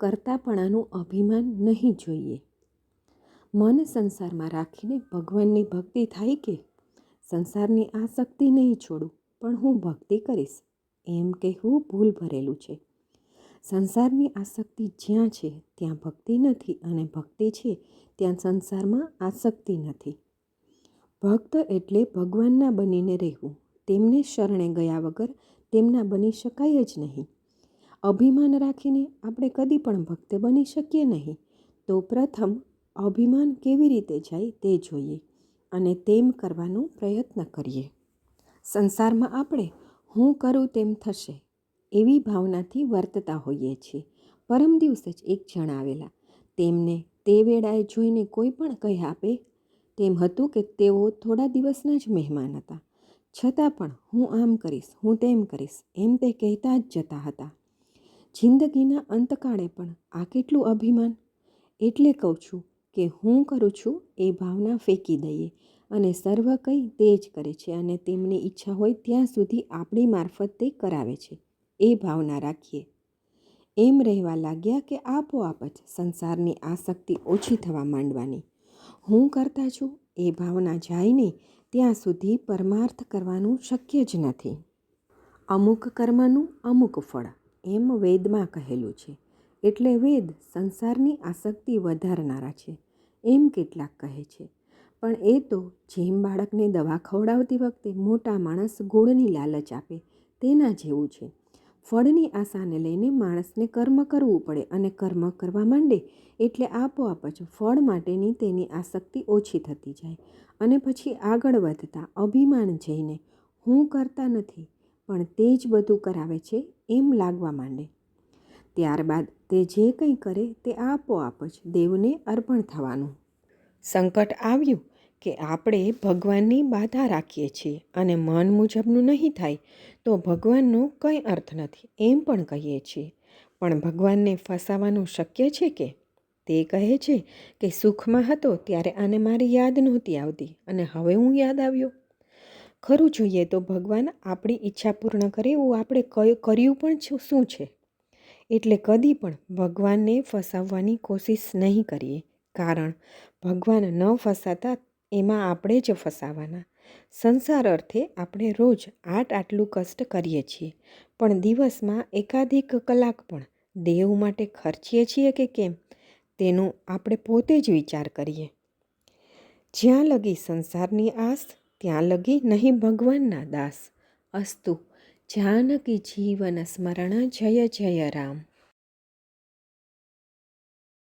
કરતાપણાનું અભિમાન નહીં જોઈએ. મન સંસારમાં રાખીને ભગવાનની ભક્તિ થાય કે સંસારની આસક્તિ નહીં છોડું, પણ હું ભક્તિ કરીશ. એમ કહેવું ભૂલ ભરેલું છે. સંસારની આસક્તિ જ્યાં છે, ત્યાં ભક્તિ નથી અને ભક્તિ છે, ત્યાં સંસારમાં આસક્તિ નથી. ભક્ત એટલે ભગવાનના બનીને રહેવું. તેમને શરણે ગયા વગર તેમના બની શકાય જ નહીં. અભિમાન રાખીને આપણે કદી પણ ભક્ત બની શકીએ નહીં. તો પ્રથમ, અભિમાન કેવી રીતે જાય તે જોઈએ અને તેમ કરવાનો પ્રયત્ન કરીએ. સંસારમાં આપણે હું કરું તેમ થશે એવી ભાવનાથી વર્તતા હોઈએ છીએ. પરમ દિવસે જ એક જણાવેલા તેમને તે વેળાએ જોઈને કોઈ પણ કહી આપે તેમ હતું કે તેઓ થોડા દિવસના જ મહેમાન હતા. છતાં પણ હું આમ કરીશ, હું તેમ કરીશ એમ તે કહેતા જ જતા હતા. જિંદગીના અંતકાળે પણ આ કેટલું અભિમાન? એટલે કહું છું કે હું કરું છું એ ભાવના ફેંકી દઈએ અને સર્વ કંઈ તે જ કરે છે અને તેમની ઈચ્છા હોય ત્યાં સુધી આપણી મારફત તે કરાવે છે. એ ભાવના રાખીએ. એમ રહેવા લાગ્યા કે આપોઆપ જ સંસારની આસક્તિ ઓછી થવા માંડવાની. હું કરતા છું એ ભાવના જાય નહીં ત્યાં સુધી પરમાર્થ કરવાનું શક્ય જ નથી. અમુક કર્મનું અમુક ફળ. એમ વેદમાં કહેલું છે. એટલે વેદ સંસારની આસક્તિ વધારનારા છે, એમ કેટલાક કહે છે. પણ એ તો જેમ બાળકને દવા ખવડાવતી વખતે મોટા માણસ ગોળની લાલચ આપે તેના જેવું છે. ફળની આશાને લઈને માણસને કર્મ કરવું પડે અને કર્મ કરવા માંડે એટલે આપોઆપ જ ફળ માટેની તેની આસક્તિ ઓછી થતી જાય. અને પછી આગળ વધતા અભિમાન જઈને હું કરતા નથી, પણ તે જ બધું કરાવે છે એમ લાગવા માંડે. ત્યારબાદ તે જે કંઈ કરે તે આપોઆપ જ દેવને અર્પણ થવાનું. સંકટ આવ્યું કે આપણે ભગવાનની બાધા રાખીએ છીએ અને મન મુજબનું નહીં થાય તો ભગવાનનો કંઈ અર્થ નથી એમ પણ કહીએ છીએ. પણ ભગવાનને ફસાવાનું શક્ય છે કે? તે કહે છે કે સુખમાં હતો ત્યારે આને મારી યાદ નહોતી આવતી અને હવે હું યાદ આવ્યો. ખરું જોઈએ તો ભગવાન આપણી ઈચ્છા પૂર્ણ કરે એવું આપણે કર્યું પણ શું છે? એટલે કદી પણ ભગવાનને ફસાવવાની કોશિશ નહીં કરીએ. કારણ ભગવાન ન ફસાતા એમાં આપણે જ ફસાવાના. સંસાર અર્થે આપણે રોજ આટ આટલું કષ્ટ કરીએ છીએ. પણ દિવસમાં એકાધિક કલાક પણ દેવ માટે ખર્ચીએ છીએ કે કેમ? તેનું આપણે પોતે જ વિચાર કરીએ. જ્યાં લગી સંસારની આસ ત્યાં લગી નહીં ભગવાનના દાસ. અસ્તુ જાનકી જીવન સ્મરણ જય જય રામ.